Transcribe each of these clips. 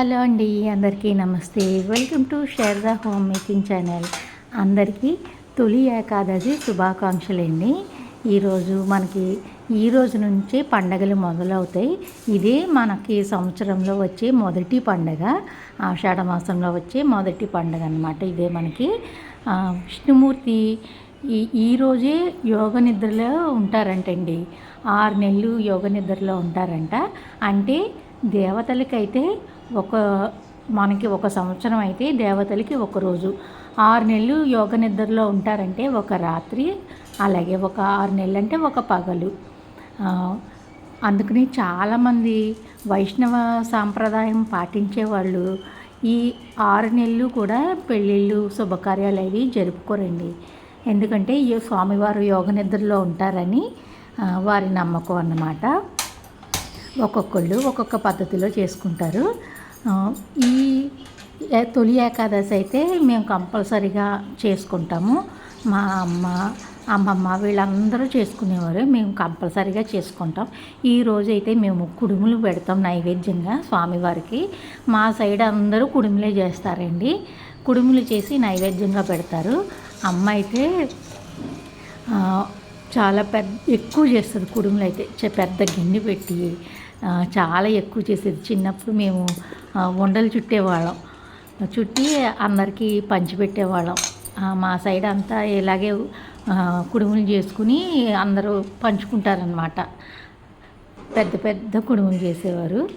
Hello అండి అందరికీ నమస్తే. Welcome to Sharada home making channel. అందరికీ తొలి ఏకాదశి శుభాకాంక్షలు అండి ఈరోజు మనకి ఈ రోజు నుంచి పండగలు మొదలవుతాయి. ఇదే మనకి సంవత్సరంలో వచ్చే మొదటి పండగ. ఆషాఢ మాసంలో వచ్చే మొదటి పండగ అనమాట ఇదే మనకి. విష్ణుమూర్తి ఈ ఈరోజే యోగ నిద్రలో ఉంటారంటండి. ఆరు నెలలు యోగ నిద్రలో ఉంటారంట. అంటే దేవతలకైతే ఒక మనకి ఒక సంవత్సరం అయితే దేవతలకి ఒక రోజు. ఆరు నెలలు యోగ నిద్రలో ఉంటారంటే ఒక రాత్రి అలాగే ఒక ఆరు నెలలు అంటే ఒక పగలు. అందుకని చాలామంది వైష్ణవ సాంప్రదాయం పాటించే వాళ్ళు ఈ ఆరు నెలలు కూడా పెళ్ళిళ్ళు శుభకార్యాలు అవి జరుపుకోరండి. ఎందుకంటే ఈ స్వామివారు యోగ నిద్రలో ఉంటారని వారి నమ్మకం అన్నమాట. ఒక్కొక్కళ్ళు ఒక్కొక్క పద్ధతిలో చేసుకుంటారు. ఈ తొలి ఏకాదశి అయితే మేము కంపల్సరీగా చేసుకుంటాము. మా అమ్మ అమ్మమ్మ వీళ్ళందరూ చేసుకునేవారు. మేము కంపల్సరీగా చేసుకుంటాం. ఈ రోజైతే మేము కుడుములు పెడతాం నైవేద్యంగా స్వామివారికి. మా సైడ్ అందరూ కుడుములే చేస్తారండి. కుడుములు చేసి నైవేద్యంగా పెడతారు. అమ్మ అయితే చాలా పెద్ద ఎక్కువ చేస్తుంది కుడుములు అయితే. పెద్ద గిన్నె పెట్టి చాలా ఎక్కువ చేసేది. చిన్నప్పుడు మేము ఆ, ఉండలు చుట్టేవాళ్ళం. చుట్టి అందరికీ పంచిపెట్టేవాళ్ళం మా సైడ్ అంతా ఇలాగే కుడుములు చేసుకుని అందరూ పంచుకుంటారనమాట పెద్ద పెద్ద కుడుములు చేసేవారు.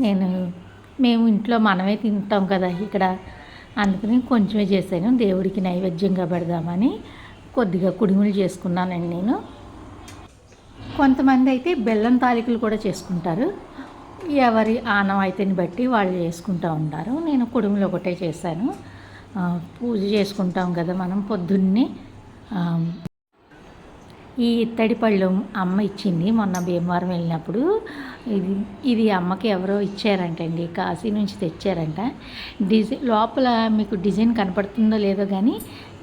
నేను మేము ఇంట్లో మనమే తింటాం కదా ఇక్కడ. అందుకని కొంచెమే చేశాను. దేవుడికి నైవేద్యంగా పెడదామని కొద్దిగా కుడుములు చేసుకున్నానండి నేను. కొంతమంది అయితే బెల్లం తాలికలు కూడా చేసుకుంటారు. ఎవరి ఆనవాయితీని బట్టి వాళ్ళు చేసుకుంటూ ఉంటారు. నేను కుడుములు ఒకటే చేశాను. పూజ చేసుకుంటాం కదా మనం పొద్దున్నే. ఈ ఇత్తడి పళ్ళు అమ్మ ఇచ్చింది మొన్న భీమవరం వెళ్ళినప్పుడు. ఇది ఇది అమ్మకి ఎవరో ఇచ్చారంటండి కాశీ నుంచి తెచ్చారంట. డిజైన్ లోపల మీకు డిజైన్ కనపడుతుందో లేదో కానీ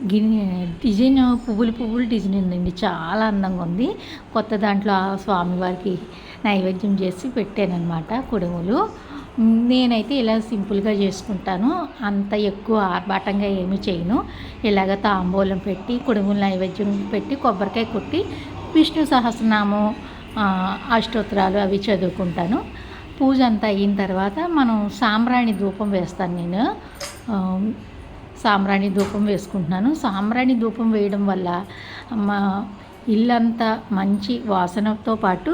గిన్నె డిజైన్ పువ్వులు పువ్వులు డిజైన్ ఉందండి. చాలా అందంగా ఉంది. కొత్త దాంట్లో ఆ స్వామివారికి నైవేద్యం చేసి పెట్టానమాట కుడుములు నేనైతే ఇలా సింపుల్గా చేసుకుంటాను. అంత ఎక్కువ ఆర్భాటంగా ఏమీ చేయను. ఇలాగ తాంబూలం పెట్టి కుడుములు నైవేద్యం పెట్టి కొబ్బరికాయ కొట్టి విష్ణు సహస్రనామం అష్టోత్తరాలు అవి చదువుకుంటాను. పూజ అంతా అయిన తర్వాత మనం సాంబ్రాణి ధూపం వేస్తాను నేను. సాంబ్రాణి ధూపం వేసుకుంటున్నాను. సాంబ్రాణి ధూపం వేయడం వల్ల మా ఇల్లంతా మంచి వాసనతో పాటు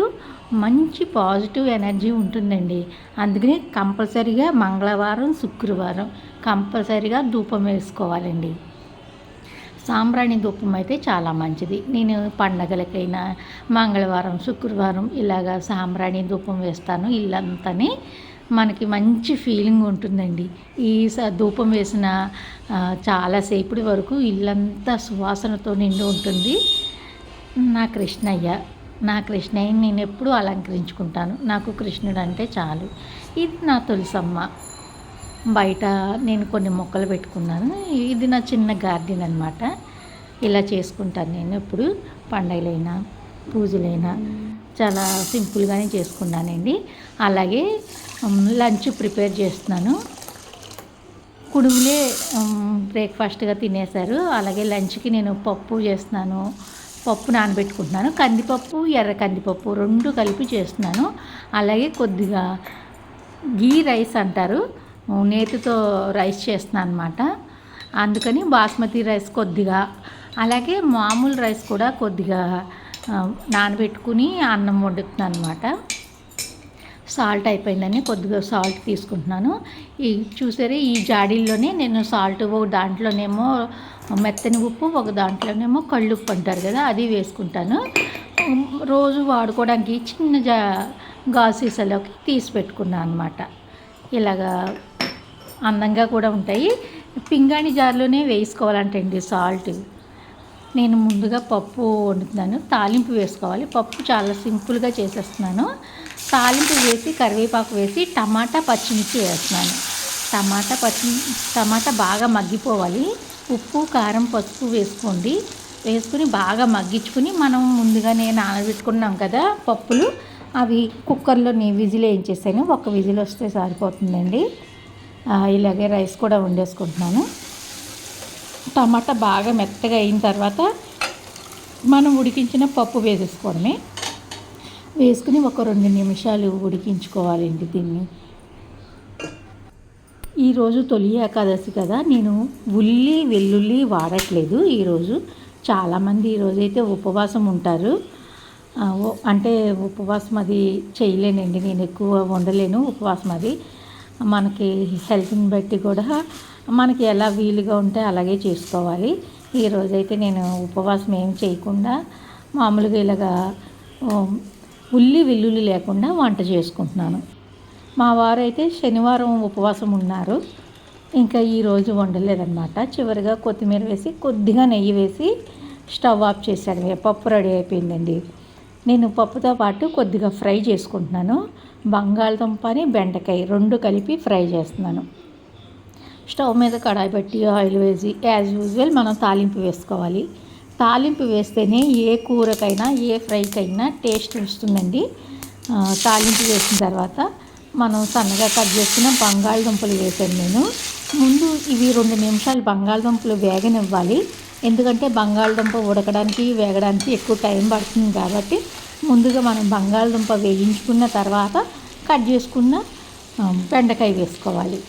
మంచి పాజిటివ్ ఎనర్జీ ఉంటుందండి. అందుకని కంపల్సరీగా మంగళవారం శుక్రవారం కంపల్సరీగా ధూపం వేసుకోవాలండి. సాంబ్రాణి ధూపం అయితే చాలా మంచిది. నేను పండగలకైనా మంగళవారం శుక్రవారం ఇలాగా సాంబ్రాణి ధూపం వేస్తాను. ఇల్లంతని మనకి మంచి ఫీలింగ్ ఉంటుందండి. ఈ స- ధూపం వేసిన ఆ, చాలాసేపటి వరకు ఇల్లంతా సువాసనతో నిండి ఉంటుంది. నా కృష్ణయ్య నా కృష్ణయ్యని నేను ఎప్పుడూ అలంకరించుకుంటాను. నాకు కృష్ణుడు అంటే చాలు. ఇది నా తులసమ్మ. బయట నేను కొన్ని మొక్కలు పెట్టుకున్నాను. ఇది నా చిన్న గార్డెన్ అనమాట ఇలా చేసుకుంటాను నేను ఎప్పుడు. పండగలైనా పూజలైనా. చాలా సింపుల్గానే చేసుకున్నానండి. అలాగే లంచ్ ప్రిపేర్ చేస్తున్నాను. కుడుములే బ్రేక్ఫాస్ట్గా తినేశారు. అలాగే లంచ్కి నేను పప్పు చేస్తున్నాను. పప్పు నానబెట్టుకుంటున్నాను. కందిపప్పు ఎర్ర కందిపప్పు రెండు కలిపి చేస్తున్నాను. అలాగే కొద్దిగా గీ రైస్ అంటారు. నేతితో రైస్ చేస్తున్నాను అనమాట అందుకని బాస్మతి రైస్ కొద్దిగా. అలాగే మామూలు రైస్ కూడా కొద్దిగా నానబెట్టుకుని అన్నం వండుతున్నాను అనమాట సాల్ట్ అయిపోయిందని కొద్దిగా సాల్ట్ తీసుకుంటున్నాను. ఈ చూసారే ఈ జాడీల్లోనే నేను సాల్ట్ ఒక దాంట్లోనేమో మెత్తని ఉప్పు ఒక దాంట్లోనేమో కళ్ళుప్పు అంటారు కదా అది వేసుకుంటాను. రోజు వాడుకోవడానికి చిన్న జా గాసీసలోకి సీసాలోకి తీసి పెట్టుకున్నాను అనమాట ఇలాగా అందంగా కూడా ఉంటాయి. పింగాణి జార్లోనే వేసుకోవాలంటండి సాల్ట్. నేను ముందుగా పప్పు వండుతున్నాను. తాలింపు వేసుకోవాలి. పప్పు చాలా సింపుల్గా చేసేస్తున్నాను. తాలింపు వేసి కరివేపాకు వేసి టమాటా పచ్చిమిర్చి వేస్తున్నాను. టమాటా పచ్చి టమాటా బాగా మగ్గిపోవాలి. ఉప్పు కారం పసుపు వేసుకోండి. వేసుకుని బాగా మగ్గించుకుని మనం ముందుగానే నానబెట్టుకున్నాం కదా పప్పులు. అవి కుక్కర్లో నేను విజిల్ వేయించేసాను. ఒక విజిల్ వస్తే సరిపోతుందండి. ఇలాగే రైస్ కూడా వండేసుకుంటున్నాను. టమాటా బాగా మెత్తగా అయిన తర్వాత మనం ఉడికించిన పప్పు వేసేసుకోవడమే. వేసుకుని ఒక రెండు నిమిషాలు ఉడికించుకోవాలండి దీన్ని. ఈరోజు తొలి ఏకాదశి కదా నేను ఉల్లి వెల్లుల్లి వాడట్లేదు ఈరోజు. చాలామంది ఈరోజైతే ఉపవాసం ఉంటారు. అంటే ఉపవాసం అది చేయలేనండి నేను ఎక్కువ వండలేను ఉపవాసం అది. మనకి హెల్త్ని బట్టి కూడా మనకి ఎలా వీలుగా ఉంటే అలాగే చేసుకోవాలి. ఈరోజైతే నేను ఉపవాసం ఏం చేయకుండా మామూలుగా ఇలాగా ఉల్లి వెల్లుల్లి లేకుండా వంట చేసుకుంటున్నాను. మా వారైతే శనివారం ఉపవాసం ఉన్నారు. ఇంకా ఈరోజు వండలేదన్నమాట. చివరిగా కొత్తిమీర వేసి కొద్దిగా నెయ్యి వేసి స్టవ్ ఆఫ్ చేశాను పప్పు రెడీ అయిపోయిందండి. నేను పప్పుతో పాటు కొద్దిగా ఫ్రై చేసుకుంటున్నాను. బంగాళదుంపని బెండకాయ రెండు కలిపి ఫ్రై చేస్తున్నాను. స్టవ్ మీద కడాయి పెట్టి ఆయిల్ వేసి యాజ్ యూజువల్ మనం తాలింపు వేసుకోవాలి. తాలింపు వేస్తేనే ఏ కూరకైనా ఏ ఫ్రైకైనా టేస్ట్ వస్తుందండి. తాలింపు వేసిన తర్వాత మనం సన్నగా కట్ చేసుకున్న బంగాళదుంపలు వేసాను నేను. ముందు ఇవి రెండు నిమిషాలు బంగాళదుంపలు వేగనివ్వాలి. ఎందుకంటే బంగాళదుంప ఉడకడానికి వేగడానికి ఎక్కువ టైం పడుతుంది కాబట్టి ముందుగా మనం బంగాళదుంప వేయించుకున్న తర్వాత కట్ చేసుకున్న బెండకాయ వేసుకోవాలి.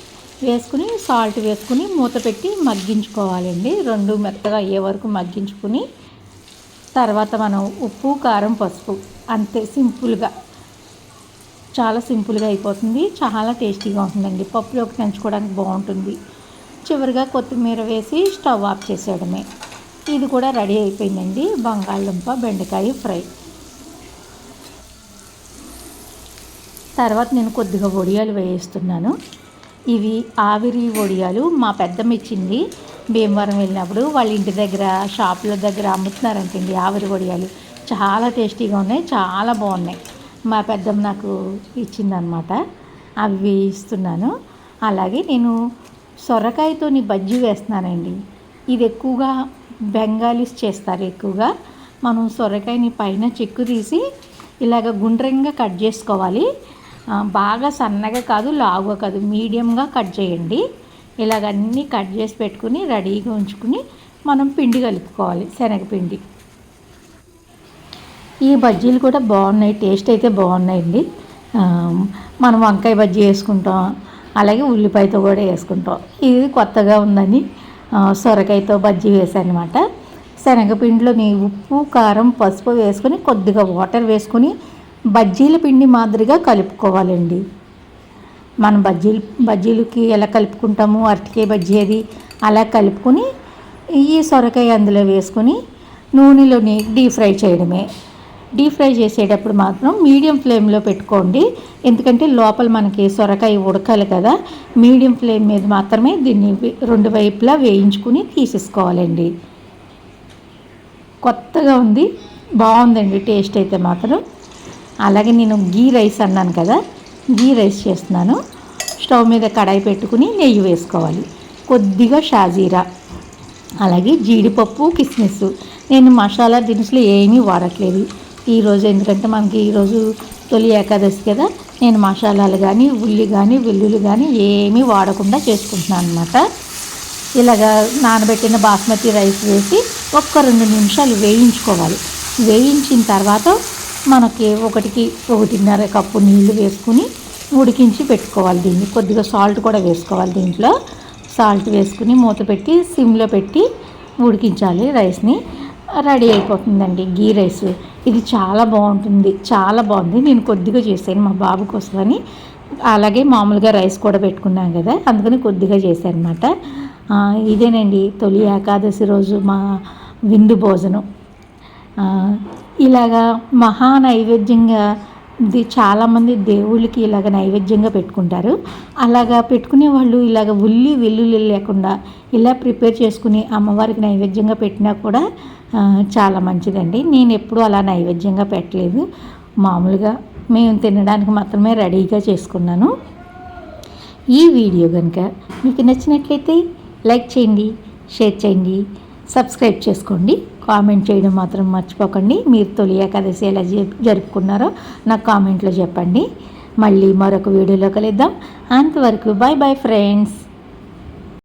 వేసుకుని సాల్ట్ వేసుకుని మూత పెట్టి మగ్గించుకోవాలండి. రెండు మెత్తగా అయ్యే వరకు మగ్గించుకుని తర్వాత మనం ఉప్పు కారం పసుపు అంతే సింపుల్గా. చాలా సింపుల్గా అయిపోతుంది. చాలా టేస్టీగా ఉంటుందండి. పప్పులోకి నంచుకోవడానికి బాగుంటుంది. చివరిగా కొత్తిమీర వేసి స్టవ్ ఆఫ్ చేసేయడమే. ఇది కూడా రెడీ అయిపోయిందండి. బంగాళదుంప బెండకాయ ఫ్రై. తర్వాత నేను కొద్దిగా వడియాలు వేయిస్తున్నాను. ఇవి ఆవిరి వడియాలు. మా పెద్దమ్మ ఇచ్చింది. భీమవరం వెళ్ళినప్పుడు వాళ్ళ ఇంటి దగ్గర షాపుల దగ్గర అమ్ముతున్నారంటండి ఆవిరి వడియాలు. చాలా టేస్టీగా ఉన్నాయి చాలా బాగున్నాయి. మా పెద్దమ్మ నాకు ఇచ్చిందనమాట అవి వేయిస్తున్నాను. అలాగే నేను సొరకాయతోని బజ్జీ వేస్తున్నానండి. ఇది ఎక్కువగా బెంగాలీస్ చేస్తారు ఎక్కువగా. మనం సొరకాయని పైన చెక్కు తీసి ఇలాగ గుండ్రంగా కట్ చేసుకోవాలి. బాగా సన్నగా కాదు లావుగా కాదు. మీడియంగా కట్ చేయండి. ఇలాగన్నీ కట్ చేసి పెట్టుకుని రెడీగా ఉంచుకుని మనం పిండి కలుపుకోవాలి శనగపిండి. ఈ బజ్జీలు కూడా బాగున్నాయి టేస్ట్ అయితే బాగున్నాయండి. మనం వంకాయ బజ్జీ వేసుకుంటాం అలాగే ఉల్లిపాయతో కూడా వేసుకుంటాం. ఇది కొత్తగా ఉందని సొరకాయతో బజ్జీ వేసాను అనమాట శనగపిండిలోని ఉప్పు కారం పసుపు వేసుకొని కొద్దిగా వాటర్ వేసుకొని బజ్జీల పిండి మాదిరిగా కలుపుకోవాలండి. మనం బజ్జీలు బజ్జీలకి ఎలా కలుపుకుంటాము? అరటికాయ బజ్జీ అది. అలా కలుపుకొని ఈ సొరకాయ అందులో వేసుకొని నూనెలోని డీప్ ఫ్రై చేయడమే. డీప్ ఫ్రై చేసేటప్పుడు మాత్రం మీడియం ఫ్లేమ్లో పెట్టుకోండి. ఎందుకంటే లోపల మనకి సొరకాయ ఉడకాలి కదా. మీడియం ఫ్లేమ్ మీద మాత్రమే దీన్ని రెండు వైపులా వేయించుకుని తీసేసుకోవాలండి. కొత్తగా ఉంది. బాగుందండి టేస్ట్ అయితే మాత్రం. అలాగే నేను గీ రైస్ అన్నాను కదా గీ రైస్ చేస్తున్నాను. స్టవ్ మీద కడాయి పెట్టుకుని నెయ్యి వేసుకోవాలి. కొద్దిగా షాజీరా అలాగే జీడిపప్పు కిస్మిస్. నేను మసాలా దినుసులు ఏమీ వాడట్లేదు. ఈరోజు ఎందుకంటే మనకి ఈరోజు తొలి ఏకాదశి కదా నేను మసాలాలు కానీ ఉల్లి కానీ వెల్లుల్లి కానీ ఏమీ వాడకుండా చేసుకుంటున్నాను అనమాట ఇలాగా నానబెట్టిన బాస్మతి రైస్ వేసి ఒక్క రెండు నిమిషాలు వేయించుకోవాలి. వేయించిన తర్వాత మనకి ఒకటికి ఒకటిన్నర కప్పు నీళ్ళు వేసుకుని ఉడికించి పెట్టుకోవాలి దీన్ని. కొద్దిగా సాల్ట్ కూడా వేసుకోవాలి దీంట్లో. సాల్ట్ వేసుకుని మూత పెట్టి సిమ్లో పెట్టి ఉడికించాలి రైస్ని. రెడీ అయిపోతుందండి గీ రైస్. ఇది చాలా బాగుంటుంది చాలా బాగుంది. నేను కొద్దిగా చేశాను మా బాబు కోసమని. అలాగే మామూలుగా రైస్ కూడా పెట్టుకున్నాను కదా అందుకని కొద్దిగా చేశాను అనమాట ఇదేనండి తొలి ఏకాదశి రోజు మా విందు భోజనం. ఇలాగా మహా నైవేద్యంగా ఇది చాలామంది దేవుళ్ళకి ఇలాగ నైవేద్యంగా పెట్టుకుంటారు. అలాగా పెట్టుకునే వాళ్ళు ఇలాగ ఉల్లి వెల్లుల్లి లేకుండా ఇలా ప్రిపేర్ చేసుకుని అమ్మవారికి నైవేద్యంగా పెట్టినా కూడా చాలా మంచిదండి. నేను ఎప్పుడూ అలా నైవేద్యంగా పెట్టలేదు. మామూలుగా మేము తినడానికి మాత్రమే రెడీగా చేసుకున్నాను. ఈ వీడియో కనుక మీకు నచ్చినట్లయితే లైక్ చేయండి షేర్ చేయండి సబ్స్క్రైబ్ చేసుకోండి. కామెంట్ చేయడం మాత్రం మర్చిపోకండి. మీరు తొలి ఏకాదశి ఎలా జ- జరుపుకున్నారో నాకు కామెంట్లో చెప్పండి. మళ్ళీ మరొక వీడియోలో కలుద్దాం. అంతవరకు బాయ్ బాయ్ ఫ్రెండ్స్.